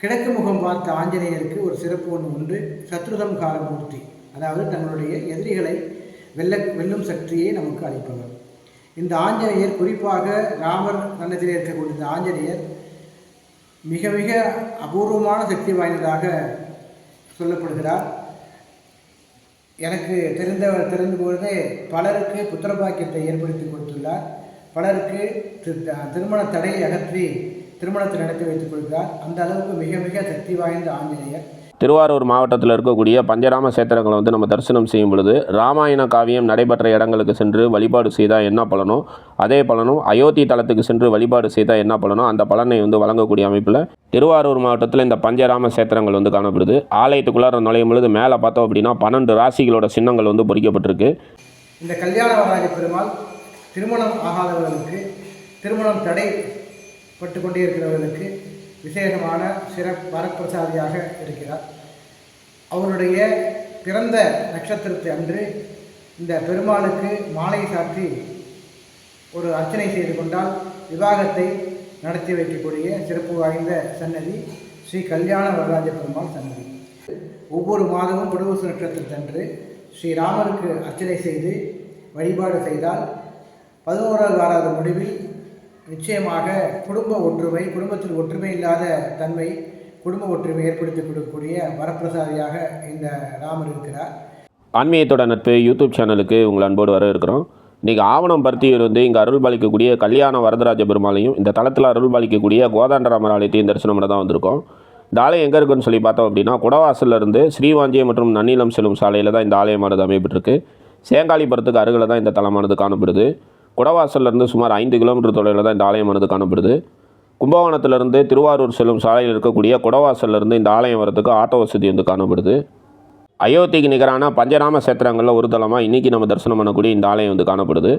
கிழக்கு முகம் பார்த்த ஆஞ்சநேயருக்கு ஒரு சிறப்பு ஒன்று உண்டு சத்ருதம் காலமூர்த்தி அதாவது தங்களுடைய எதிரிகளை வெல்ல வெல்லும் சக்தியை நமக்கு அளிப்பவர். இந்த ஆஞ்சநேயர் குறிப்பாக ராமர் சன்னதியில் இருக்கக்கூடிய இந்த ஆஞ்சநேயர் மிக மிக அபூர்வமான சக்தி வாய்ந்ததாக சொல்லப்படுகிறார். எனக்கு தெரிந்தவர் தெரிந்து பொழுதே பலருக்கு புத்திரபாக்கியத்தை ஏற்படுத்தி கொடுத்துள்ளார். பலருக்கு திருமண தடையை அகற்றி திருமணத்தை நடத்தி வைத்துக் கொள்கிறார். அந்த அளவுக்கு மிக மிக சக்தி வாய்ந்த ஆஞ்சநேயர். திருவாரூர் மாவட்டத்தில் இருக்கக்கூடிய பஞ்சராம சேத்திரங்களை வந்து நம்ம தரிசனம் செய்யும் பொழுது ராமாயண காவியம் நடைபெற்ற இடங்களுக்கு சென்று வழிபாடு செய்தால் என்ன பலனோ அதே பலனும் அயோத்தி தலத்துக்கு சென்று வழிபாடு செய்தால் என்ன பலனோ அந்த பலனை வந்து வழங்கக்கூடிய அமைப்பில் திருவாரூர் மாவட்டத்தில் இந்த பஞ்சராம சேத்திரங்கள் வந்து காணப்படுது. ஆலயத்துக்குள்ளார நுழையும் பொழுது மேலே பார்த்தோம் அப்படின்னா பன்னெண்டு ராசிகளோட சின்னங்கள் வந்து பொறிக்கப்பட்டிருக்கு. இந்த கல்யாண வரராஜ பெருமாள் திருமணம் ஆகாதவர்களுக்கு திருமணம் தடை பட்டு கொண்டே இருக்கிறவர்களுக்கு விசேஷமான சிற வரப்பிரசாதியாக இருக்கிறார். அவருடைய பிறந்த நட்சத்திரத்தை அன்று இந்த பெருமாளுக்கு மாலை சாற்றி ஒரு அர்ச்சனை செய்து கொண்டால் விவாகத்தை நடத்தி வைக்கக்கூடிய சிறப்பு வாய்ந்த சன்னதி ஸ்ரீ கல்யாண வரராஜ பெருமாள் சன்னதி. ஒவ்வொரு மாதமும் புடவசு நட்சத்திரத்தன்று ஸ்ரீராமருக்கு அர்ச்சனை செய்து வழிபாடு செய்தால் பதினோராவது வாராத முடிவில் நிச்சயமாக குடும்ப ஒற்றுமை குடும்பத்தில் ஒற்றுமை இல்லாத தன்மை குடும்ப ஒற்றுமை ஏற்படுத்தி கொடுக்கக்கூடிய வரப்பிரசாதியாக இந்த ராமர் இருக்கிறார். ஆன்மீகத்தோட நட்பு யூடியூப் சேனலுக்கு உங்கள் அன்போடு வர இருக்கிறோம். இன்றைக்கி ஆவணம் பருத்தியூர் வந்து இங்கே அருள் பாலிக்கக்கூடிய கல்யாண வரதராஜ பெருமாளையும் இந்த தளத்தில் அருள் பாலிக்கக்கூடிய கோதாண்டராமர் ஆலயத்தையும் தரிசனம் பண்ண தான் வந்திருக்கோம். இந்த ஆலயம் எங்கே இருக்குன்னு சொல்லி பார்த்தோம் அப்படின்னா குடவாசல்ல ஸ்ரீவாஞ்சியம் மற்றும் நன்னிலம் செல்லும் சாலையில் தான் இந்த ஆலயமானது அமைப்பட்டிருக்கு சேங்காலிபுரத்துக்கு அருகில் தான் இந்த தலமானது காணப்படுது. குடவாசல்லேருந்து சுமார் ஐந்து கிலோமீட்டர் தொலைவில் தான் இந்த ஆலயமானது காணப்படுது. கும்பகோணத்திலிருந்து திருவாரூர் செல்லும் சாலையில் இருக்கக்கூடிய குடவாசல்லேருந்து இந்த ஆலயம் வரதுக்கு ஆட்டோ வசதி வந்து காணப்படுது. அயோத்திக்கு நிகரான பஞ்சராம சேத்திரங்களில் ஒரு தலமாக இன்றைக்கி நம்ம தரிசனம் பண்ணக்கூடிய இந்த ஆலயம் வந்து காணப்படுது.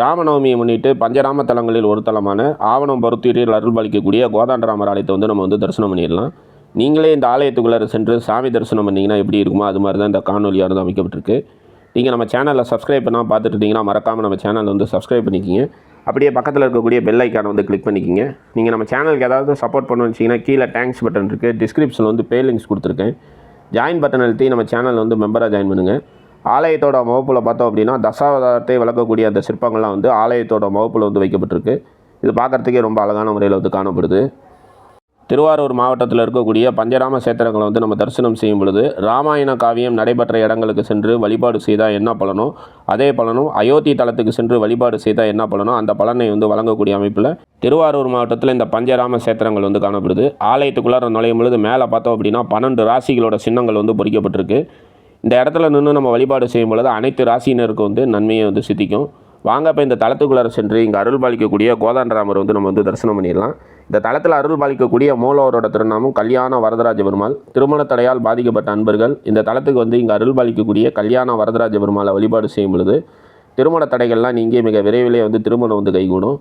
ராமநவமியை முன்னிட்டு பஞ்சராம தலங்களில் ஒரு தலமான ஆவணம் பருத்தீரில் அருள் பலிக்கக்கூடிய கோதாண்டராமர் ஆலயத்தை வந்து நம்ம வந்து தரிசனம் பண்ணிடலாம். நீங்களே இந்த ஆலயத்துக்குள்ளே சென்று சாமி தரிசனம் பண்ணிங்கன்னா எப்படி இருக்குமோ அது மாதிரி தான் இந்த காணொலியானது அமைக்கப்பட்டிருக்கு. நீங்கள் நம்ம சேனலில் சப்ஸ்கிரைப் பண்ணால் பார்த்துட்டு இருந்தீங்கன்னா மறக்காமல் நம்ம சேனல் வந்து சப்ஸ்கிரைப் பண்ணிக்கிங்க. அப்படியே பக்கத்தில் இருக்கக்கூடிய பெல் ஐக்கானை வந்து கிளிக் பண்ணிக்கிங்க. நீங்கள் நம்ம சேனலுக்கு ஏதாவது சப்போர்ட் பண்ணணும்னு வச்சிங்கன்னா கீழே தேங்க்ஸ் பட்டன் இருக்குது டிஸ்கிரிப்ஷனில் வந்து பே லிங்க்ஸ் கொடுத்துருக்கேன். ஜாயின் பட்டன் அழுத்தி நம்ம சேனலில் வந்து மெம்பராக ஜாயின் பண்ணுங்கள் ஆலயத்தோட முகப்பில் பார்த்தோம் அப்படின்னா தசாவதாரத்தை விளக்கக்கூடிய அந்த சிற்பங்கள்லாம் வந்து ஆலயத்தோட முகப்பில் வந்து வைக்கப்பட்டிருக்கு. இது பார்க்குறதுக்கே ரொம்ப அழகான முறையில் வந்து காணப்படுது. திருவாரூர் மாவட்டத்தில் இருக்கக்கூடிய பஞ்சராம சேத்திரங்களை வந்து நம்ம தரிசனம் செய்யும் பொழுது ராமாயண காவியம் நடைபெற்ற இடங்களுக்கு சென்று வழிபாடு செய்தால் என்ன பலனோ அதே பலனும் அயோத்தி தளத்துக்கு சென்று வழிபாடு செய்தால் என்ன பலனோ அந்த பலனை வந்து வழங்கக்கூடிய அமைப்பில் திருவாரூர் மாவட்டத்தில் இந்த பஞ்சராம சேத்திரங்கள் வந்து காணப்படுது. ஆலயத்துக்குள்ளார நுழையும் பொழுது மேலே பார்த்தோம் அப்படின்னா பன்னெண்டு ராசிகளோட சின்னங்கள் வந்து பொறிக்கப்பட்டிருக்கு. இந்த இடத்துல நின்று நம்ம வழிபாடு செய்யும் பொழுது அனைத்து ராசியினருக்கும் வந்து நன்மையை வந்து சித்திக்கும். வாங்க இப்போ இந்த தளத்துக்குள்ளார சென்று இங்கே அருள் பாலிக்கக்கூடிய கோதாண்டராமர் வந்து நம்ம வந்து தரிசனம் பண்ணிடலாம். இந்த தளத்தில் அருள் பாலிக்கக்கூடிய மூலவரோட திருநாமம் கல்யாண வரதராஜ பெருமாள். திருமண தடையால் பாதிக்கப்பட்ட அன்பர்கள் இந்த தளத்துக்கு வந்து இங்கே அருள் பாலிக்கக்கூடிய கல்யாண வரதராஜ பெருமாளை வழிபாடு செய்யும் பொழுது திருமண தடைகள்லாம் நீங்கள் மிக விரைவிலே வந்து திருமணம் வந்து கைகூடும்.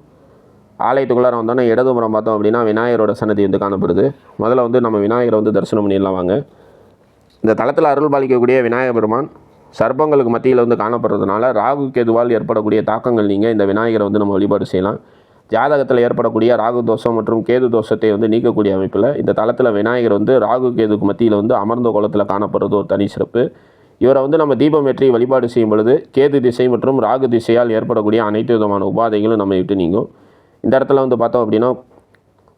ஆலயத்துக்குள்ளார வந்தோன்னே இடதுபுறம் பார்த்தோம் அப்படின்னா விநாயகரோட சன்னதி வந்து காணப்படுது. முதல்ல வந்து நம்ம விநாயகரை வந்து தரிசனம் பண்ணிடலாம் வாங்க. இந்த தளத்தில் அருள் பாலிக்கக்கூடிய விநாயகர் பெருமான் சர்ப்பங்களுக்கு மத்தியில் வந்து காணப்படுறதுனால ராகு கேதுவால் ஏற்படக்கூடிய தாக்கங்கள் நீங்கள் இந்த விநாயகரை வந்து நம்ம வழிபாடு செய்யலாம். ஜாதகத்தில் ஏற்படக்கூடிய ராகு தோஷம் மற்றும் கேது தோஷத்தை வந்து நீக்கக்கூடிய அமைப்பில் இந்த தளத்தில் விநாயகர் வந்து ராகு கேதுக்கு மத்தியில் வந்து அமர்ந்த கோலத்தில் காணப்படுறது ஒரு தனி சிறப்பு. இவரை வந்து நம்ம தீபம் ஏற்றி வழிபாடு செய்யும் பொழுது கேது திசை மற்றும் ராகு திசையால் ஏற்படக்கூடிய அனைத்து விதமான உபாதைகளும் நம்ம விட்டு நீங்கும். இந்த இடத்துல வந்து பார்த்தோம் அப்படின்னா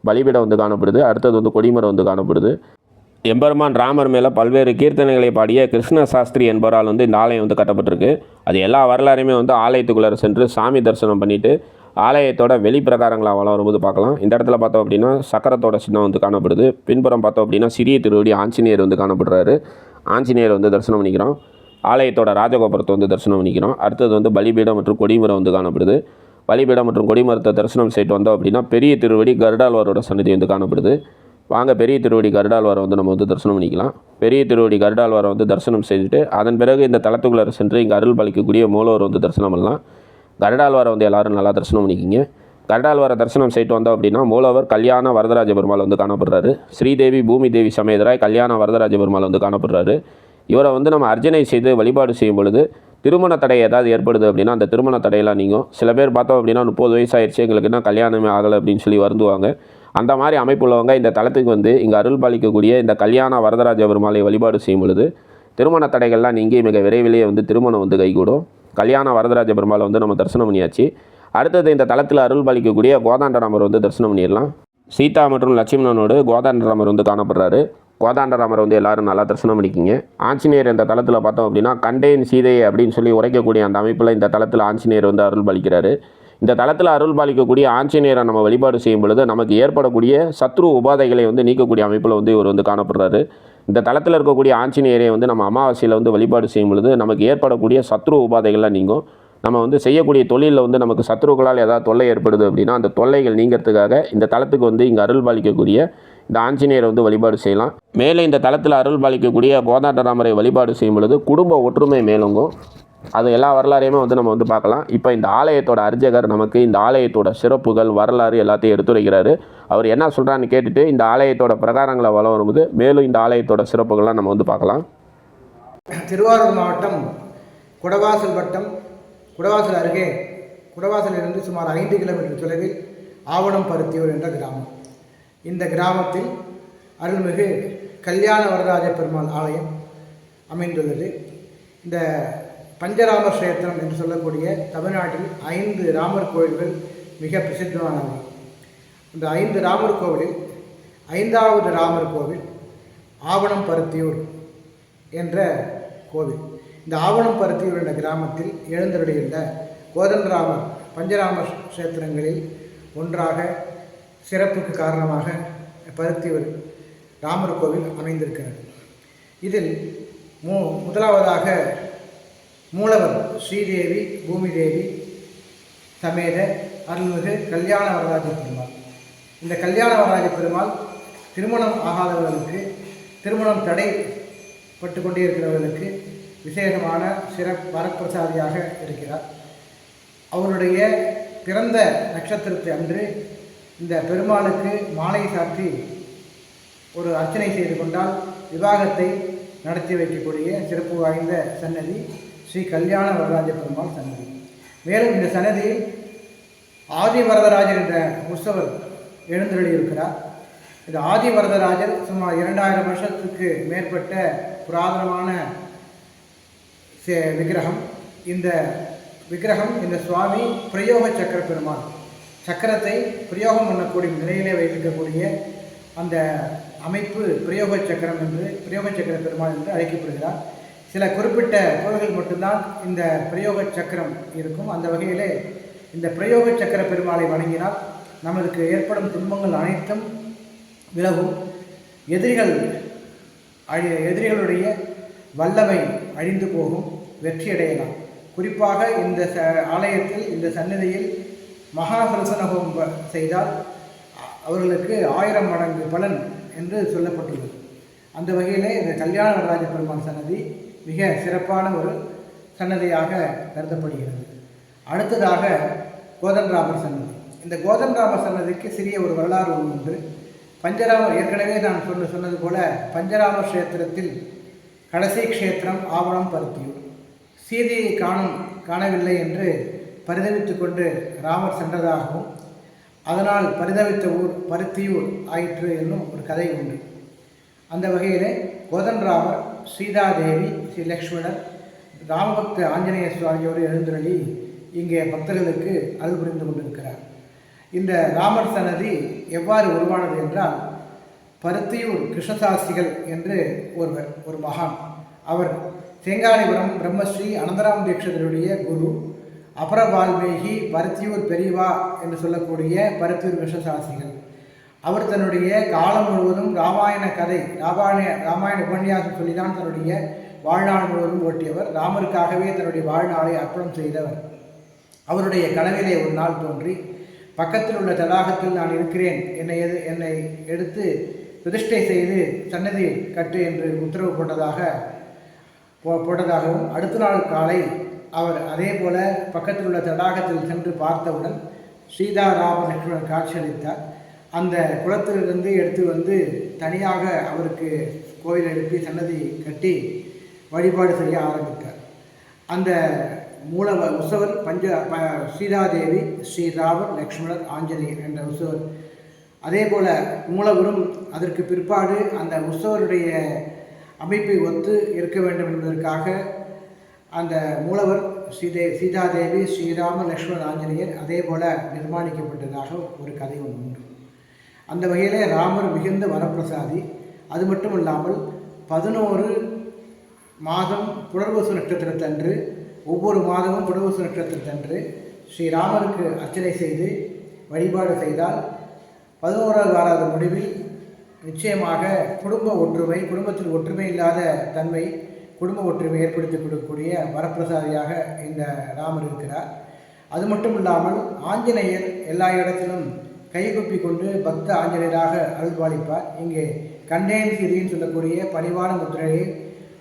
பலிபீடம் வந்து காணப்படுது. அடுத்தது வந்து கொடிமரம் வந்து காணப்படுது. எம்பெருமான் ராமர் மேலே பல்வேறு கீர்த்தனைகளை பாடிய கிருஷ்ண சாஸ்திரி என்பவரால் வந்து இந்த ஆலயம் வந்து கட்டப்பட்டிருக்கு. அது எல்லா வரலாறையுமே வந்து ஆலயத்துக்குள்ளே சென்று சாமி தரிசனம் பண்ணிவிட்டு ஆலயத்தோட வெளிப்பிரகாரங்களாக வளம் வரும்போது பார்க்கலாம். இந்த இடத்துல பார்த்தோம் அப்படின்னா சக்கரத்தோட சின்னம் வந்து காணப்படுது. பின்புறம் பார்த்தோம் அப்படின்னா சிறிய திருவடி ஆஞ்சநேயர் வந்து காணப்படுறாரு. ஆஞ்சநேயர் வந்து தரிசனம் பண்ணிக்கிறோம். ஆலயத்தோட ராஜகோபுரத்தை வந்து தரிசனம் பண்ணிக்கிறோம். அடுத்தது வந்து பலிபீடம் மற்றும் கொடிமரம் வந்து காணப்படுது. பலிபீடம் மற்றும் கொடிமரத்தை தரிசனம் செய்துட்டு வந்தோம் அப்படின்னா பெரிய திருவடி கருடாழ்வாரோட சன்னதி வந்து காணப்படுது. வாங்க பெரிய திருவடி கருடாழ்வாரை வந்து நம்ம வந்து தரிசனம் பண்ணிக்கலாம். பெரிய திருவடி கருடாழ்வாரை வந்து தரிசனம் செய்துட்டு அதன் பிறகு இந்த தளத்துக்குள்ளே சென்று இங்கே அருள் பலிக்கக்கூடிய மூலவர் வந்து தரிசனம் பண்ணலாம். கருடாழ்வாரை வந்து எல்லாரும் நல்லா தரிசனம் பண்ணிக்கிங்க. கருடாழ்வாரை தரிசனம் செய்து வந்தோம் அப்படின்னா மூலவர் கல்யாண வரதராஜ பெருமாள் வந்து காணப்படுறாரு. ஸ்ரீதேவி பூமி தேவி சமேதராய் கல்யாண வரதராஜ பெருமாள் வந்து காணப்படுறாரு. இவரை வந்து நம்ம அர்ச்சனை செய்து வழிபாடு செய்யும் பொழுது திருமண தடை ஏதாவது ஏற்படுது அப்படின்னா அந்த திருமண தடையெல்லாம் நீங்கள் சில பேர் பார்த்தோம் அப்படின்னா முப்பது வயசு ஆயிடுச்சு எங்களுக்கு என்ன கல்யாணமே ஆகலை அப்படின்னு சொல்லி வருந்துவாங்க. அந்த மாதிரி அமைப்புள்ளவங்க இந்த தளத்துக்கு வந்து இங்கே அருள் பாலிக்கக்கூடிய இந்த கல்யாண வரதராஜ பெருமாளை வழிபாடு செய்யும் பொழுது திருமண தடைகள்லாம் நீங்கள் மிக விரைவிலேயே வந்து திருமணம் வந்து கைகூடும். கல்யாண வரதராஜ பெருமாளை வந்து நம்ம தரிசனம் பண்ணியாச்சு. அடுத்தது இந்த தளத்தில் அருள் பாலிக்கக்கூடிய கோதாண்டராமர் வந்து தரிசனம் பண்ணிடலாம். சீதா மற்றும் லட்சுமணனோடு கோதாண்டராமர் வந்து காணப்படுறாரு. கோதாண்டராமர் வந்து எல்லாரும் நல்லா தரிசனம் பண்ணிக்கிங்க. ஆஞ்சநேயர் இந்த தளத்தில் பார்த்தோம் அப்படின்னா கண்டேன் சீதையை அப்படின்னு சொல்லி உரைக்கக்கூடிய அந்த அமைப்பில் இந்த தளத்தில் ஆஞ்சநேயர் வந்து அருள் பாலிக்கிறாரு. இந்த தளத்தில் அருள் பாலிக்கக்கூடிய ஆஞ்சநேயரை நம்ம வழிபாடு செய்யும் பொழுது நமக்கு ஏற்படக்கூடிய சத்ரு உபாதைகளை வந்து நீக்கக்கூடிய அமைப்பில் வந்து இவர் வந்து காணப்படுறாரு. இந்த தளத்தில் இருக்கக்கூடிய ஆஞ்சநேயரை வந்து நம்ம அமாவாசையில் வந்து வழிபாடு செய்யும் பொழுது நமக்கு ஏற்படக்கூடிய சத்ரு உபாதைகள்லாம் நீங்கும். நம்ம வந்து செய்யக்கூடிய தொழிலில் வந்து நமக்கு சத்ருக்களால் ஏதாவது தொல்லை ஏற்படுது அப்படின்னா அந்த தொல்லைகள் நீங்கிறதுக்காக இந்த தளத்துக்கு வந்து இங்கே அருள் பாலிக்கக்கூடிய இந்த ஆஞ்சநேயரை வந்து வழிபாடு செய்யலாம். மேலே இந்த தளத்தில் அருள் பாலிக்கக்கூடிய கோதாண்டராமரை வழிபாடு செய்யும் பொழுது குடும்ப ஒற்றுமை மேலோங்கும். அது எல்லா வரலாறையுமே வந்து நம்ம வந்து பார்க்கலாம். இப்போ இந்த ஆலயத்தோட அர்ச்சகர் நமக்கு இந்த ஆலயத்தோட சிறப்புகள் வரலாறு எல்லாத்தையும் எடுத்துரைக்கிறாரு. அவர் என்ன சொல்கிறான்னு கேட்டுட்டு இந்த ஆலயத்தோட பிரகாரங்களை வளம் வரும்போது மேலும் இந்த ஆலயத்தோட சிறப்புகள்லாம் நம்ம வந்து பார்க்கலாம். திருவாரூர் மாவட்டம் குடவாசல் வட்டம் குடவாசல் அருகே குடவாசலிலிருந்து சுமார் ஐந்து கிலோமீட்டர் தொலைவில் ஆவணம் பருத்தியூர் என்ற கிராமம். இந்த கிராமத்தில் அருள்மிகு கல்யாண வரதராஜ பெருமாள் ஆலயம் அமைந்துள்ளது. இந்த பஞ்சராம கஷேத்திரம் என்று சொல்லக்கூடிய தமிழ்நாட்டில் ஐந்து ராமர் கோயில்கள் மிக பிரசித்தமானவை. இந்த ஐந்து ராமர் கோவிலில் ஐந்தாவது ராமர் கோவில் ஆவணம் பருத்தியூர் என்ற கோவில். இந்த ஆவணம் பருத்தியூர் என்ற கிராமத்தில் எழுந்தருளியுள்ள கோதண்டராமர் பஞ்சராம கஷேத்திரங்களில் ஒன்றாக சிறப்புக்கு காரணமாக பருத்தியூர் ராமர் கோவில் அமைந்திருக்கிறது. இதில் மு முதலாவதாக மூலவர் ஸ்ரீதேவி பூமிதேவி சமேத அருள்மிகு கல்யாண வரராஜ பெருமாள். இந்த கல்யாண வரராஜ பெருமாள் திருமணம் ஆகாதவர்களுக்கு திருமணம் தடைப்பட்டு கொண்டே இருக்கிறவர்களுக்கு விசேஷமான சிறப்பு வரப்பிரசாதியாக இருக்கிறார். அவருடைய பிறந்த நட்சத்திரத்தை அன்று இந்த பெருமாளுக்கு மாலை சாற்றி ஒரு அர்ச்சனை செய்து கொண்டால் விவாகத்தை நடத்தி வைக்கக்கூடிய சிறப்பு வாய்ந்த சன்னதி ஸ்ரீ கல்யாண வரராஜ பெருமாள் சன்னதி. மேலும் இந்த சன்னதியில் ஆதி வரதராஜர் என்ற உற்சவர் எழுந்தருளியிருக்கிறார். இந்த ஆதி வரதராஜர் சுமார் இரண்டாயிரம் வருஷத்துக்கு மேற்பட்ட புராதனமான சே- விக்கிரகம். இந்த விக்கிரகம் இந்த சுவாமி பிரயோக சக்கர பெருமாள். சக்கரத்தை பிரயோகம் பண்ணக்கூடிய நிலையிலே வைத்திருக்கக்கூடிய அந்த அமைப்பு பிரயோக சக்கரம் என்று பிரயோக சக்கர பெருமாள் என்று அழைக்கப்படுகிறார். சில குறிப்பிட்ட கோவில்கள் மட்டும்தான் இந்த பிரயோக சக்கரம் இருக்கும். அந்த வகையிலே இந்த பிரயோக சக்கர பெருமாளை வணங்கினால் நமக்கு ஏற்படும் துன்பங்கள் அனைத்தும் விலகும். எதிரிகள் அழி எதிரிகளுடைய வல்லமை அழிந்து போகும் வெற்றியடையலாம் குறிப்பாக இந்த ச ஆலயத்தில் இந்த சன்னதியில் மகாபிரசனகம் செய்தால் அவர்களுக்கு ஆயிரம் மடங்கு பலன் என்று சொல்லப்பட்டுள்ளது. அந்த வகையிலே இந்த கல்யாண வரராஜ பெருமான் சன்னதி மிக சிறப்பான ஒரு சன்னதியாக கருதப்படுகிறது. அடுத்ததாக கோதண்டராமர் சன்னதி. இந்த கோதண்டராமர் சன்னதிக்கு சிறிய ஒரு வரலாறு உண்டு. பஞ்சராமர் ஏற்கனவே நான் சொன்ன சொன்னது போல பஞ்சராமர் க்ஷேத்திரத்தில் கடைசி க்ஷேத்திரம் ஆவணம் பருத்தியூர். சீதையை காணும் காணவில்லை என்று பரிதவித்து கொண்டு ராமர் சென்றதாகவும் அதனால் பரிதவித்த ஊர் பருத்தியூர் ஆயிற்று என்னும் ஒரு கதை உண்டு. அந்த வகையிலே கோதண்டராமர் சீதாதேவி ஸ்ரீ லக்ஷ்மணர் ராமபக்த ஆஞ்சநேய சுவாமியோடு எழுந்தருளி இங்கே பக்தர்களுக்கு அருள் புரிந்து கொண்டிருக்கிறார். இந்த ராமர் சன்னதி எவ்வாறு உருவானது என்றால் பருத்தியூர் கிருஷ்ணசாஸ்திரிகள் என்று ஒருவர் ஒரு மகான். அவர் தேங்கானிபுரம் பிரம்மஸ்ரீ அனந்தராம் தீட்சிதருடைய குரு அபர வால்மீகி பருத்தியூர் பெரியவா என்று சொல்லக்கூடிய பருத்தியூர் கிருஷ்ணசாஸ்திரிகள். அவர் தன்னுடைய காலம் முழுவதும் ராமாயண கதை ராமாயண ராமாயண உபன்யாசம் சொல்லிதான் தன்னுடைய வாழ்நாள் முழுவதும் ஓட்டியவர். ராமருக்காகவே தன்னுடைய வாழ்நாளை அர்ப்பணம் செய்தவர். அவருடைய கனவிலே ஒரு நாள் தோன்றி பக்கத்தில் உள்ள தடாகத்தில் நான் இருக்கிறேன். என்னை எது என்னை எடுத்து பிரதிஷ்டை செய்து சன்னதி கட்டு என்று உத்தரவு போட்டதாக போ- போட்டதாகவும் அடுத்த நாள் காலை அவர் அதே போல பக்கத்தில் உள்ள தடாகத்தில் சென்று பார்த்தவுடன் சீதாராம லட்சுமணன் காட்சியளித்தார் அந்த குளத்திலிருந்து எடுத்து வந்து தனியாக அவருக்கு கோயில் எழுப்பி சன்னதி கட்டி வழிபாடு செய்ய ஆரம்பித்தார். அந்த மூல உற்சவர் பஞ்ச ப- சீதாதேவி ஸ்ரீராமர் லக்ஷ்மணர் ஆஞ்சநேயர் என்ற உற்சவர். அதே போல் மூலவரும் அதற்கு பிற்பாடு அந்த உற்சவருடைய அமைப்பை ஒத்து இருக்க வேண்டும் என்பதற்காக அந்த மூலவர் சீதே சீதாதேவி ஸ்ரீராம லக்ஷ்மண ஆஞ்சநேயர் அதே போல் நிர்மாணிக்கப்பட்டதாக ஒரு கதை ஒன்று உண்டு. அந்த வகையிலே ராமர் மிகுந்த வரப்பிரசாதி. அது மட்டும் இல்லாமல் பதினோரு மாதம் புனர்வசு நட்சத்திரத்தன்று ஒவ்வொரு மாதமும் புனர்வசு நட்சத்திரத்தன்று ஸ்ரீராமருக்கு அர்ச்சனை செய்து வழிபாடு செய்தால் பதினோராவது வாராத முடிவில் நிச்சயமாக குடும்ப ஒற்றுமை குடும்பத்தில் ஒற்றுமை இல்லாத தன்மை குடும்ப ஒற்றுமை ஏற்படுத்தி கொடுக்கக்கூடிய வரப்பிரசாதியாக இந்த ராமர் இருக்கிறார். அது மட்டும் இல்லாமல் ஆஞ்சநேயர் எல்லா இடத்திலும் கைகொப்பி கொண்டு பக்த ஆஞ்சநேயராக அருள்பாலிப்பார் இங்கே கண்டேன் சிறின்னு சொல்லக்கூடிய பணிவான முத்திரையை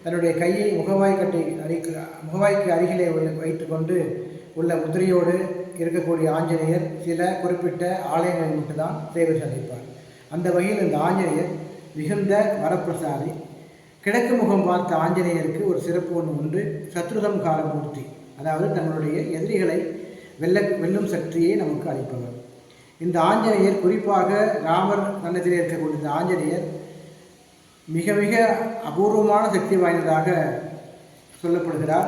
தன்னுடைய கையை முகவாய்க்கட்டை கட்டி அருகில் முகவாய்க்கு அருகிலே உள்ள- வைத்துக்கொண்டு உள்ள முத்திரையோடு இருக்கக்கூடிய ஆஞ்சநேயர் சில குறிப்பிட்ட ஆலயங்களில் மட்டும்தான் சேவை சந்திப்பார். அந்த வகையில் இந்த ஆஞ்சநேயர் மிகுந்த வரப்பிரசாதி. கிழக்கு முகம் பார்த்த ஆஞ்சநேயருக்கு ஒரு சிறப்பு ஒன்று உண்டு சத்ருதம் மூர்த்தி அதாவது தங்களுடைய எதிரிகளை வெல்ல வெல்லும் சக்தியை நமக்கு அளிப்பவர். இந்த ஆஞ்சநேயர் குறிப்பாக ராமர் தன்னத்தில் இருக்கக்கூடிய இந்த ஆஞ்சநேயர் மிக மிக அபூர்வமான சக்தி வாய்ந்ததாக சொல்லப்படுகிறார்.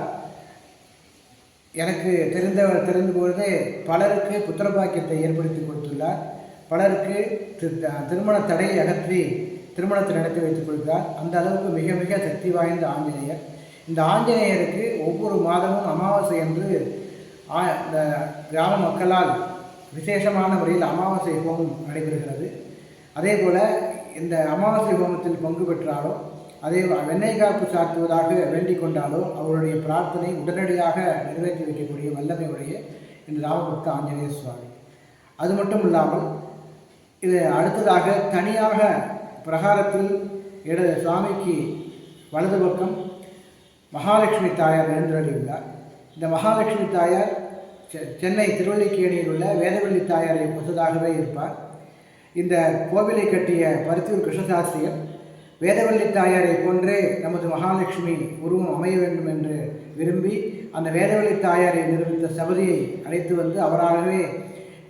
எனக்கு தெரிந்தவர் தெரிந்து பொழுது பலருக்கு புத்திரபாக்கியத்தை ஏற்படுத்தி கொடுத்துள்ளார். பலருக்கு திருமண தடையை அகற்றி திருமணத்தை நடத்தி வைத்துக் கொடுக்கிறார் அந்த அளவுக்கு மிக மிக சக்தி வாய்ந்த ஆஞ்சநேயர். இந்த ஆஞ்சநேயருக்கு ஒவ்வொரு மாதமும் அமாவாசை என்று ஆ- இந்த கிராம மக்களால் விசேஷமான முறையில் அமாவாசை ஹோமம் நடைபெறுகிறது. அதே போல் இந்த அமாவாசை ஹோமத்தில் பங்கு பெற்றாலோ அதே வெண்ணெய் காப்பு சாத்துவதாக வேண்டிக் கொண்டாலோ அவருடைய பிரார்த்தனை உடனடியாக நிறைவேற்றி வைக்கக்கூடிய வல்லமை உடைய இந்த ராமபக்த ஆஞ்சநேய சுவாமி. அது மட்டும் இல்லாமல் இது அடுத்ததாக தனியாக பிரகாரத்தில் இட சுவாமிக்கு வலது பக்கம் மகாலட்சுமி தாயார் எழுந்தருளியுள்ளார் இந்த மகாலட்சுமி தாயார் சென்னை திருவள்ளிக்கேணியில் உள்ள வேதவள்ளி தாயாரை ஒத்ததாகவே இருப்பார். இந்த கோவிலை கட்டிய பருத்தியூர் கிருஷ்ணசாஸ்திரியர் வேதவள்ளி தாயாரை போன்றே நமது மகாலட்சுமி உருவம் அமைய வேண்டும் என்று விரும்பி அந்த வேதவள்ளி தாயாரை நிரூபித்த சபதியை அழைத்து வந்து அவராகவே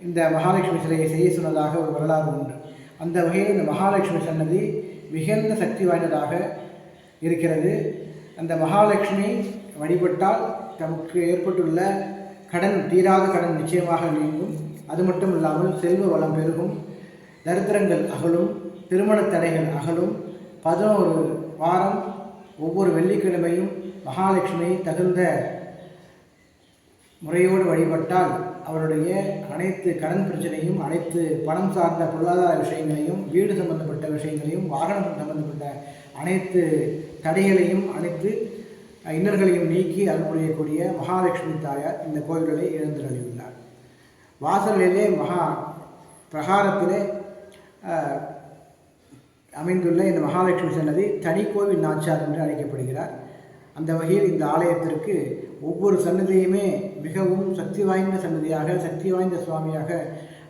இந்த மகாலட்சுமி சிலையை செய்ய சொன்னதாக ஒரு வரலாறு உண்டு. அந்த வகையில் இந்த மகாலட்சுமி சன்னதி மிகுந்த சக்தி வாய்ந்ததாக இருக்கிறது. அந்த மகாலட்சுமி வழிபட்டால் தமக்கு ஏற்பட்டுள்ள கடன் தீராத கடன் நிச்சயமாக நீங்கும். அது மட்டும் இல்லாமல் செல்வ வளம் பெருகும். தரித்திரங்கள் அகலும். திருமண தடைகள் அகலும். பதினோரு வாரம் ஒவ்வொரு வெள்ளிக்கிழமையும் மகாலட்சுமி தகுந்த முறையோடு வழிபட்டால் அவருடைய அனைத்து கடன் பிரச்சனையும் அனைத்து பணம் சார்ந்த பொருளாதார விஷயங்களையும் வீடு சம்பந்தப்பட்ட விஷயங்களையும் வாகனம் சம்பந்தப்பட்ட அனைத்து தடைகளையும் அனைத்து இன்னர்களையும் நீக்கி அருள்புரியக்கூடிய மகாலட்சுமி தாயார் இந்த கோயில்களை எழுந்தருளியுள்ளார். வாசலிலே மகா பிரகாரத்திலே அமைந்துள்ள இந்த மகாலட்சுமி சன்னதி தனி கோவில் நாச்சார் என்று அழைக்கப்படுகிறார். அந்த வகையில் இந்த ஆலயத்திற்கு ஒவ்வொரு சன்னதியுமே மிகவும் சக்தி வாய்ந்த சன்னதியாக சக்தி வாய்ந்த சுவாமியாக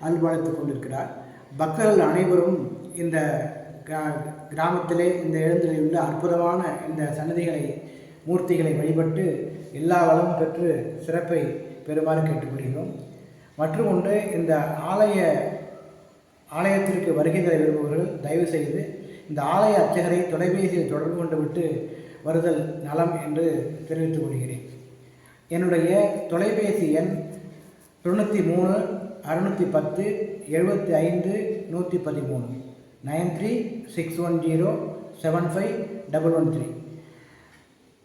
அல்பாளித்துக் கொண்டிருக்கிறார். பக்தர்கள் அனைவரும் இந்த கிரா- கிராமத்திலே இந்த எழுந்தருளியுள்ள அற்புதமான இந்த சன்னதிகளை மூர்த்திகளை வழிபட்டு எல்லா வளமும் பெற்று சிறப்பை பெறுமாறு கேட்டுக்கொள்கிறோம். மற்றும் ஒன்று இந்த ஆலய ஆலயத்திற்கு வருகை தர விரும்புபவர்கள் தயவு செய்து இந்த ஆலய அர்ச்சகரை தொலைபேசியில் தொடர்பு கொண்டு விட்டு வருதல் நலம் என்று தெரிவித்துக் கொள்கிறேன். என்னுடைய தொலைபேசி எண் தொண்ணூற்றி மூணு அறுநூற்றி பத்து எழுபத்தி ஐந்து நூற்றி பதிமூணு. Nine three six one zero seven five double one three.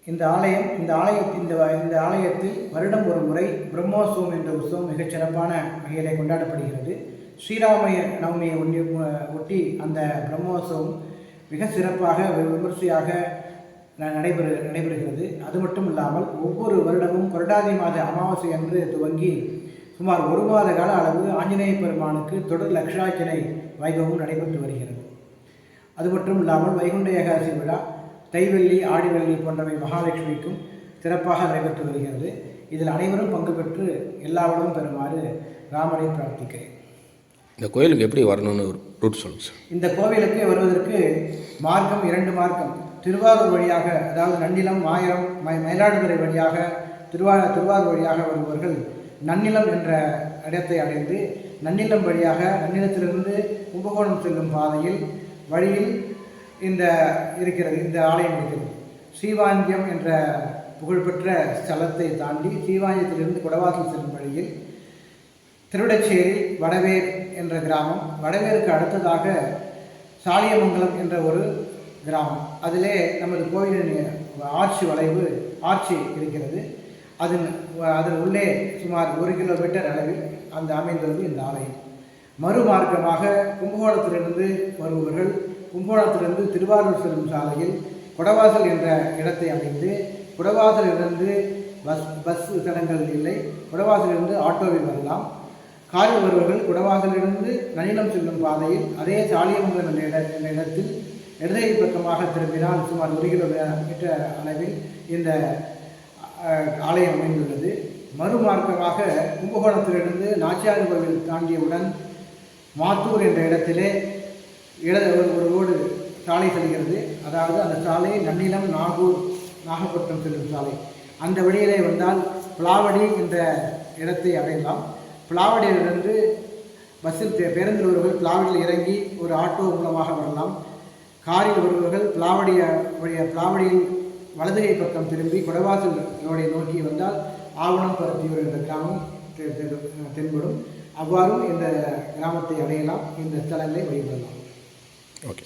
இந்த ஆலயம் இந்த ஆலயத்தின் இந்த இந்த ஆலயத்தில் வருடம் ஒரு முறை பிரம்மோத்சவம் என்ற உற்சவம் மிகச் சிறப்பான வகையிலே கொண்டாடப்படுகிறது. ஸ்ரீராமய நவமியை ஒட்டி ஒட்டி அந்த பிரம்மோத்சவம் மிக சிறப்பாக விமர்சையாக ந- நடைபெறு நடைபெறுகிறது. அது மட்டும் இல்லாமல் ஒவ்வொரு வருடமும் புரட்டாதி மாத அமாவாசை அன்று துவங்கி சுமார் ஒரு மாத கால அளவு ஆஞ்சநேய பெருமானுக்கு தொடர் லட்சார்ச்சனை வைபவம் நடைபெற்று வருகிறது. அது மட்டும் இல்லாமல் வைகுண்ட ஏகாதசி விழா தைவெள்ளி ஆடிவெள்ளி போன்றவை மகாலட்சுமிக்கும் சிறப்பாக நடைபெற்று வருகிறது. இதில் அனைவரும் பங்கு பெற்று எல்லா வளமும் பெறுமாறு ராமரை பிரார்த்திக்கிறேன். இந்த கோயிலுக்கு எப்படி வரணும்னு ரூட் சொல்லுங்கள் சார். இந்த கோவிலுக்கு வருவதற்கு மார்க்கம் இரண்டு மார்க்கம். திருவாரூர் வழியாக அதாவது நன்னிலம் மாயரம் மயிலாடுதுறை வழியாக திருவா திருவாரூர் வழியாக வருபவர்கள் நன்னிலம் என்ற இடத்தை அடைந்து நன்னிலம் வழியாக நன்னிலத்திலிருந்து கும்பகோணம் செல்லும் பாதையில் வழியில் இந்த இருக்கிறது இந்த ஆலயம் இருக்கிறது. ஸ்ரீவாங்கியம் என்ற புகழ்பெற்ற ஸ்தலத்தை தாண்டி ஸ்ரீவாஞ்சியத்திலிருந்து குடவாசல் செல்லும் வழியில் திருவிடச்சேரி வடவேர் என்ற கிராமம் வடவேருக்கு அடுத்ததாக சாலியமங்கலம் என்ற ஒரு கிராமம். அதிலே நமது கோயிலின் ஆட்சி வளைவு ஆட்சி இருக்கிறது. அதன் அதன் உள்ளே சுமார் ஒரு கிலோமீட்டர் அளவில் அந்த அமைந்துள்ளது இந்த ஆலயம். மறுமார்க்கமாக கும்பகோணத்திலிருந்து வருபவர்கள் கும்பகோணத்திலிருந்து திருவாரூர் செல்லும் சாலையில் குடவாசல் என்ற இடத்தை அமைந்து குடவாசலிலிருந்து பஸ் பஸ் தடங்கள் இல்லை குடவாசலிலிருந்து ஆட்டோவில் வரலாம். காரில் வருபவர்கள் குடவாசலிலிருந்து நனிலம் செல்லும் பாதையில் அதே சாலியமங்கலம் என்ற இட என்ற இடத்தில் இடதுகை பக்கமாக திரும்பினால் சுமார் ஒரு கிலோமீட்டர் அளவில் இந்த ஆலயம் அமைந்துள்ளது. மறுமார்க்கமாக கும்பகோணத்திலிருந்து நாச்சியார் கோவில் தாண்டியவுடன் மாத்தூர் என்ற இடத்திலே இடது ஒரு ஒரு ரோடு சாலை செல்கிறது. அதாவது அந்த சாலை நன்னிலம் நாகூர் நாகப்பட்டினம் செல்லும் சாலை. அந்த வழியிலே வந்தால் பிளாவடி என்ற இடத்தை அடையலாம். பிளாவடியிலிருந்து பஸ்ஸில் பே- பேருந்தில் வருவர்கள் பிளாவடியில் இறங்கி ஒரு ஆட்டோ மூலமாக வரலாம். காரில் வருபவர்கள் பிளாவடிய வழிய பிளாவடியில் வலதுகை பக்கம் திரும்பி குடவாசல் ரோடை நோக்கி வந்தால் ஆவணம் பருத்தியூர் என்ற கிராமம் தென்படும். அவ்வாறும் இந்த கிராமத்தை அடையலாம். இந்த ஸ்தலங்களை வழிபடலாம். ஓகே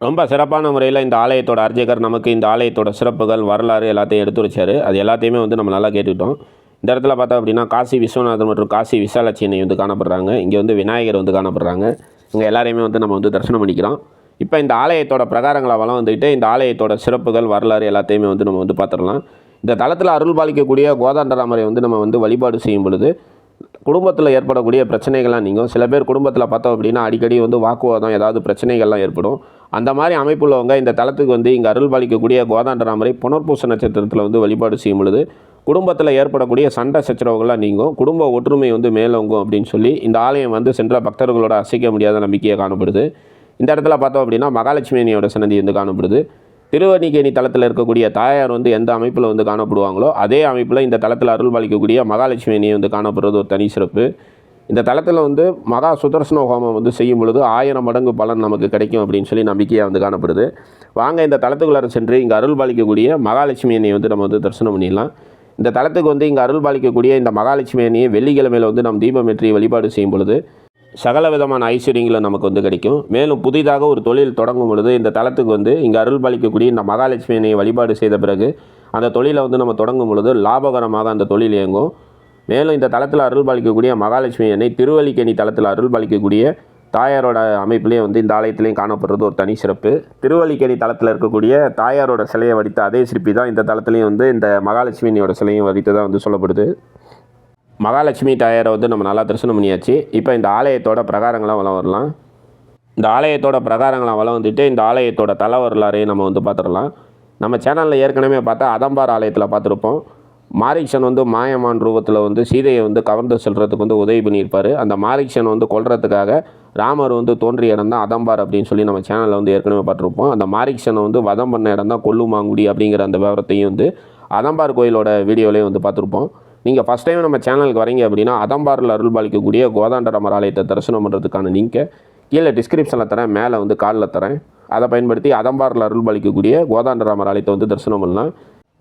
ரொம்ப சிறப்பான முறையில் இந்த ஆலயத்தோட அர்ஜகர் நமக்கு இந்த ஆலயத்தோட சிறப்புகள் வரலாறு எல்லாத்தையும் எடுத்து வச்சார். அது எல்லாத்தையுமே வந்து நம்ம நல்லா கேட்டுக்கிட்டோம். இந்த இடத்துல பார்த்தா அப்படின்னா காசி விஸ்வநாதன் மற்றும் காசி விசாலட்சியனை வந்து காணப்படுறாங்க. இங்கே வந்து விநாயகர் வந்து காணப்படுறாங்க. இங்கே எல்லாரையுமே வந்து நம்ம வந்து தரிசனம் பண்ணிக்கிறோம். இப்போ இந்த ஆலயத்தோட பிரகாரங்களை வளம் வந்துக்கிட்டு இந்த ஆலயத்தோட சிறப்புகள் வரலாறு எல்லாத்தையுமே வந்து நம்ம வந்து பார்த்துடலாம். இந்த தளத்தில் அருள் பாலிக்கக்கூடிய கோதாண்டராமரை வந்து நம்ம வந்து வழிபாடு செய்யும் பொழுது குடும்பத்தில் ஏற்படக்கூடிய பிரச்சனைகள்லாம் நீங்கும். சில பேர் குடும்பத்தில் பார்த்தோம் அப்படின்னா அடிக்கடி வந்து வாக்குவாதம் ஏதாவது பிரச்சனைகள்லாம் ஏற்படும். அந்த மாதிரி அமைப்புள்ளவங்க இந்த தளத்துக்கு வந்து இங்கே அருள் பாலிக்கக்கூடிய கோதாண்டராமரை புனர்பூச நட்சத்திரத்தில் வந்து வழிபாடு செய்யும் பொழுது குடும்பத்தில் ஏற்படக்கூடிய சண்டை சச்சரவுகள்லாம் நீங்கும். குடும்ப ஒற்றுமை வந்து மேலோங்கும் அப்படின்னு சொல்லி இந்த ஆலயம் வந்து சென்ற பக்தர்களோட அசைக்க முடியாத நம்பிக்கையாக காணப்படுது. இந்த இடத்துல பார்த்தோம் அப்படின்னா மகாலட்சுமி அன்னையோட சன்னதி வந்து காணப்படுது. திருவணிகேணி தளத்தில் இருக்கக்கூடிய தாயார் வந்து எந்த அமைப்பில் வந்து காணப்படுவாங்களோ அதே அமைப்பில் இந்த தளத்தில் அருள் பாலிக்கக்கூடிய மகாலட்சுமி வந்து காணப்படுறது ஒரு தனி சிறப்பு. இந்த தளத்தில் வந்து மகா சுதர்சன ஹோமம் வந்து செய்யும் பொழுது ஆயிரம் மடங்கு பலன் நமக்கு கிடைக்கும் அப்படின்னு சொல்லி நம்பிக்கையாக வந்து காணப்படுது. வாங்க இந்த தளத்துக்குள்ளார சென்று இங்கே அருள் பாலிக்கக்கூடிய மகாலட்சுமி அன்னையை வந்து நம்ம வந்து தரிசனம் பண்ணிடலாம். இந்த தளத்துக்கு வந்து இங்கே அருள் பாலிக்கக்கூடிய இந்த மகாலட்சுமி அன்னையை வெள்ளிக்கிழமையில் வந்து நம்ம தீபம் ஏற்றி வழிபாடு செய்யும் பொழுது சகல விதமான ஐஸ்வர்யங்களும் நமக்கு வந்து கிடைக்கும். மேலும் புதிதாக ஒரு தொழில் தொடங்கும் பொழுது இந்த தளத்துக்கு வந்து இங்கே அருள் பாலிக்கக்கூடிய இந்த மகாலட்சுமியினை வழிபாடு செய்த பிறகு அந்த தொழிலை வந்து நம்ம தொடங்கும் பொழுது லாபகரமாக அந்த தொழில் இயங்கும். மேலும் இந்த தளத்தில் அருள் பாலிக்கக்கூடிய மகாலட்சுமி அன்னை திருவல்லிக்கேணி தளத்தில் அருள் பாலிக்கக்கூடிய தாயாரோட அமைப்புலேயே வந்து இந்த ஆலயத்திலையும் காணப்படுறது ஒரு தனி சிறப்பு. திருவல்லிக்கேணி தளத்தில் இருக்கக்கூடிய தாயாரோட சிலையை வடித்த அதே சிற்பி தான் இந்த தளத்துலேயும் வந்து இந்த மகாலட்சுமியோட சிலையும் வடித்ததாக வந்து சொல்லப்படுது. மகாலட்சுமி தாயாரை வந்து நம்ம நல்லா தரிசனம் பண்ணியாச்சு. இப்போ இந்த ஆலயத்தோட பிரகாரங்களாம் வளம் வரலாம். இந்த ஆலயத்தோட பிரகாரங்களாம் வளம் வந்துட்டு இந்த ஆலயத்தோட தல வரலாறையும் நம்ம வந்து பார்த்துடலாம். நம்ம சேனலில் ஏற்கனவே பார்த்தா அதம்பார் ஆலயத்தில் பார்த்துருப்போம். மாரிக்ஷன் வந்து மாயமான் ரூபத்தில் வந்து சீதையை வந்து கவர்ந்து செல்கிறதுக்கு வந்து உதவி பண்ணியிருப்பார். அந்த மாரிக்ஷன் வந்து கொள்றதுக்காக ராமர் வந்து தோன்றிய இடம் தான் அதம்பார் அப்படின்னு சொல்லி நம்ம சேனலில் வந்து ஏற்கனவே பார்த்துருப்போம். அந்த மாரிக்ஷனை வந்து வதம் பண்ண இடம் தான் கொல்லுமாங்குடி அப்படிங்கிற அந்த விவரத்தையும் வந்து அதம்பார் கோயிலோட வீடியோலையும் வந்து பார்த்துருப்போம். நீங்கள் ஃபஸ்ட் டைம் நம்ம சேனலுக்கு வரீங்க அப்படின்னா அதம்பாரில் அருள் பாலிக்கக்கூடிய கோதாண்டரமர் ஆலயத்தை தரிசனம் பண்ணுறதுக்கான லிங்க்கை கீழே டிஸ்கிரிப்ஷனில் தரேன் மேலே வந்து காலில் தரேன். அதை பயன்படுத்தி அதம்பாரில் அருள் பாலிக்கக்கூடிய கோதாண்டராமர் ஆலயத்தை வந்து தரிசனம் பண்ணலாம்.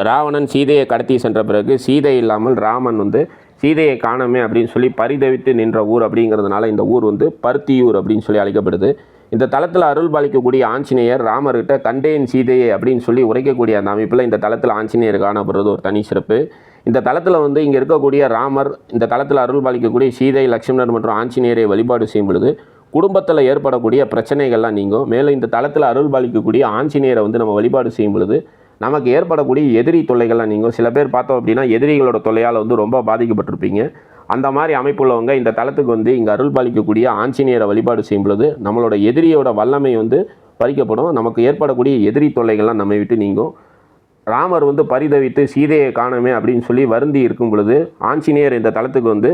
ராவணன் சீதையை கடத்தி சென்ற பிறகு சீதை இல்லாமல் ராமன் வந்து சீதையை காணோமே அப்படின்னு சொல்லி பரிதவித்து நின்ற ஊர் அப்படிங்கிறதுனால இந்த ஊர் வந்து பருத்தியூர் அப்படின்னு சொல்லி அழைக்கப்படுது. இந்த தளத்தில் அருள் பாலிக்கக்கூடிய ஆஞ்சநேயர் ராமர்கிட்ட கண்டேன் சீதையை அப்படின்னு சொல்லி உரைக்கக்கூடிய அந்த அமைப்பில் இந்த தளத்தில் ஆஞ்சநேயர் காணப்படுறது ஒரு தனி சிறப்பு. இந்த தளத்தில் வந்து இங்கே இருக்கக்கூடிய ராமர் இந்த தளத்தில் அருள் பாலிக்கக்கூடிய சீதை லக்ஷ்மணர் மற்றும் ஆஞ்சநேயரை வழிபாடு செய்யும் பொழுது குடும்பத்தில் ஏற்படக்கூடிய பிரச்சனைகள்லாம் நீங்கும். மேலும் இந்த தளத்தில் அருள் பாலிக்கக்கூடிய ஆஞ்சநேயரை வந்து நம்ம வழிபாடு செய்யும் பொழுது நமக்கு ஏற்படக்கூடிய எதிரி தொல்லைகள்லாம் நீங்கள் சில பேர் பார்த்தோம் அப்படின்னா எதிரிகளோட தொல்லையால் வந்து ரொம்ப பாதிக்கப்பட்டிருப்பீங்க. அந்த மாதிரி அமைப்புள்ளவங்க இந்த தளத்துக்கு வந்து இங்கே அருள் பாலிக்கக்கூடிய ஆஞ்சநேயரை வழிபாடு செய்யும் பொழுது நம்மளோட எதிரியோட வல்லமை வந்து பறிக்கப்படும். நமக்கு ஏற்படக்கூடிய எதிரி தொல்லைகள்லாம் நம்மை விட்டு நீங்கும். ராமர் வந்து பரிதவித்து சீதையை காணோமே அப்படின்னு சொல்லி வருந்தி இருக்கும் பொழுது ஆஞ்சநேயர் இந்த தளத்துக்கு வந்து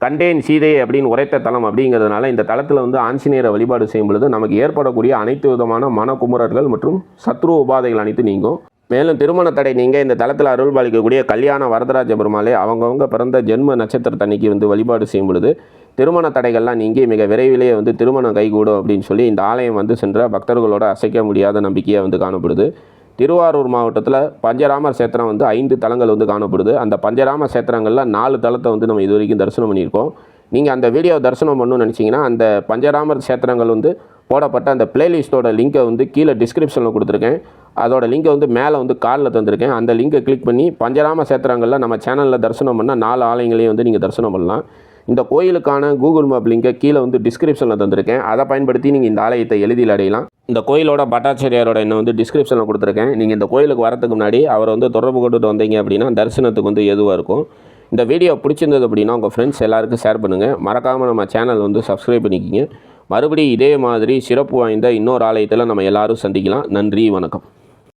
கண்டேன் சீதையை அப்படின்னு உரைத்த தலம் அப்படிங்கிறதுனால இந்த தளத்தில் வந்து ஆஞ்சநேயரை வழிபாடு செய்யும் பொழுது நமக்கு ஏற்படக்கூடிய அனைத்து விதமான மனக்குமுறர்கள் மற்றும் சத்ரு உபாதைகள் அனைத்து நீங்கும். மேலும் திருமண தடை நீங்கள் இந்த தளத்தில் அருள் பாலிக்கக்கூடிய கல்யாண வரதராஜ பெருமாளே அவங்கவுங்க பிறந்த ஜென்ம நட்சத்திரத்தன்னைக்கு வந்து வழிபாடு செய்யும் பொழுது திருமண தடைகள்லாம் நீங்கி மிக விரைவிலேயே வந்து திருமணம் கைகூடும் அப்படின்னு சொல்லி இந்த ஆலயம் வந்து சென்ற பக்தர்களோட அசைக்க முடியாத நம்பிக்கையாக வந்து காணப்படுது. திருவாரூர் மாவட்டத்தில் பஞ்சராமர் சேத்திரம் வந்து ஐந்து தலங்கள் வந்து காணப்படுது. அந்த பஞ்சராம சேத்திரங்களில் நாலு தலத்தை வந்து நம்ம இது வரைக்கும் தரிசனம் பண்ணியிருக்கோம். நீங்கள் அந்த வீடியோ தரிசனம் பண்ணணும்னு நினச்சிங்கன்னா அந்த பஞ்சராமர் சேத்திரங்கள் வந்து போடப்பட்ட அந்த பிளேலிஸ்ட்டோட லிங்கை வந்து கீழே டிஸ்கிரிப்ஷனில் கொடுத்துருக்கேன். அதோட லிங்கை வந்து மேலே வந்து காலில் தந்திருக்கேன். அந்த லிங்கை கிளிக் பண்ணி பஞ்சராம சேத்திரங்களில் நம்ம சேனலில் தரிசனம் பண்ணால் நாலு ஆலயங்களையும் வந்து நீங்கள் தரிசனம் பண்ணலாம். இந்த கோயிலுக்கான கூகுள் மேப் லிங்கை கீழே வந்து டிஸ்கிரிப்ஷனில் தந்திருக்கேன். அதை பயன்படுத்தி நீங்கள் இந்த ஆலயத்தை எளிதில் அடையலாம். இந்த கோயிலோட பட்டாச்சாரியாரோட என்ன வந்து டிஸ்கிரிப்ஷனில் கொடுத்துருக்கேன். நீங்கள் இந்த கோயிலுக்கு வரதுக்கு முன்னாடி அவரை வந்து தொடர்பு கொண்டுட்டு வந்தீங்க அப்படின்னா தரிசனத்துக்கு வந்து எதுவாக இருக்கும். இந்த வீடியோ பிடிச்சிருந்தது அப்படின்னா உங்கள் ஃப்ரெண்ட்ஸ் எல்லாருக்கும் ஷேர் பண்ணுங்கள் மறக்காமல் நம்ம சேனல் வந்து சப்ஸ்கிரைப் பண்ணிக்கிங்க. மறுபடியும் இதே மாதிரி சிறப்பு வாய்ந்த இன்னொரு ஆலயத்தில் நம்ம எல்லோரும் சந்திக்கலாம். நன்றி வணக்கம்.